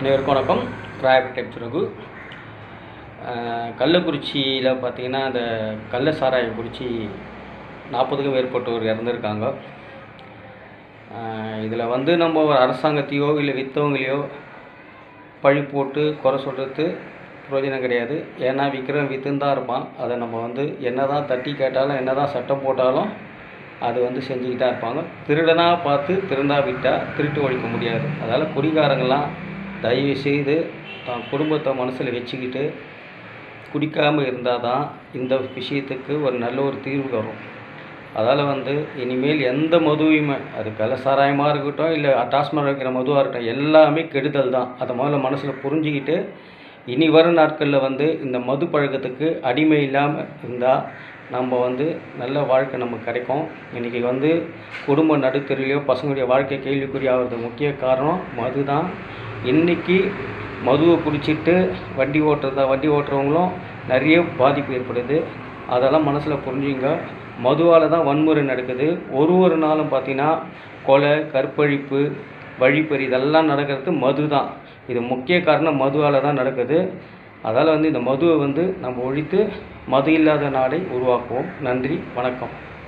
அனைவருக்கும் வணக்கம். ராயப்பேட்டை ரகு. கள்ளக்குறிச்சியில் பார்த்தீங்கன்னா அந்த கள்ள சாராய குறிச்சி நாற்பதுக்கும் மேற்பட்டோர் இறந்துருக்காங்க. இதில் வந்து நம்ம ஒரு அரசாங்கத்தையோ இல்லை விற்றவங்களையோ பழி போட்டு குறை சொல்கிறது பிரயோஜனம் கிடையாது. ஏன்னா விற்கிறவன் விற்றுன்னு தான் இருப்பான். அதை நம்ம வந்து என்ன தான் தட்டி கேட்டாலும் என்ன தான் சட்டம் போட்டாலும் அது வந்து செஞ்சுக்கிட்டு தான் இருப்பாங்க. திருடனாக பார்த்து திருந்தா விட்டால் திருட்டு ஒழிக்க முடியாது. அதால் குடிகாரங்களாம் தயவு செய்து தான் குடும்பத்தை மனசில் வச்சுக்கிட்டு குடிக்காமல் இருந்தால் தான் இந்த விஷயத்துக்கு ஒரு நல்ல ஒரு தீர்வு வரும். அதால் வந்து இனிமேல் எந்த மதுவையுமே அது கலசாராயமாக சாராயமாக இருக்கட்டும் இல்லை டாஸ்மாக வைக்கிற மதுவாக இருக்கட்டும் எல்லாமே கெடுதல் தான். அதை முதல்ல மனசில் புரிஞ்சுக்கிட்டு இனி வரும் நாட்களில் வந்து இந்த மது பழக்கத்துக்கு அடிமை இல்லாமல் இருந்தால் நம்ம வந்து நல்ல வாழ்க்கை நமக்கு கிடைக்கும். இன்றைக்கி வந்து குடும்ப நடுத்தருலையோ பசங்களுடைய வாழ்க்கை கேள்விக்குறி ஆகிறது முக்கிய காரணம் மது தான் இன்றைக்கி மதுவை குடிச்சிட்டு வண்டி ஓட்டுறதா வண்டி ஓட்டுறவங்களும் நிறைய பாதிப்பு ஏற்படுது. அதெல்லாம் மனசில் புரிஞ்சுங்க. மதுவால் தான் வன்முறை நடக்குது. ஒரு ஒரு நாளும் பார்த்தீங்கன்னா கொலை கற்பழிப்பு வழிப்பறி இதெல்லாம் நடக்கிறது மது தான். இது முக்கிய காரணம் மதுவால் தான் நடக்குது. அதால் வந்து இந்த மதுவை வந்து நம்ம ஒழித்து மது இல்லாத நாடை உருவாக்குவோம். நன்றி வணக்கம்.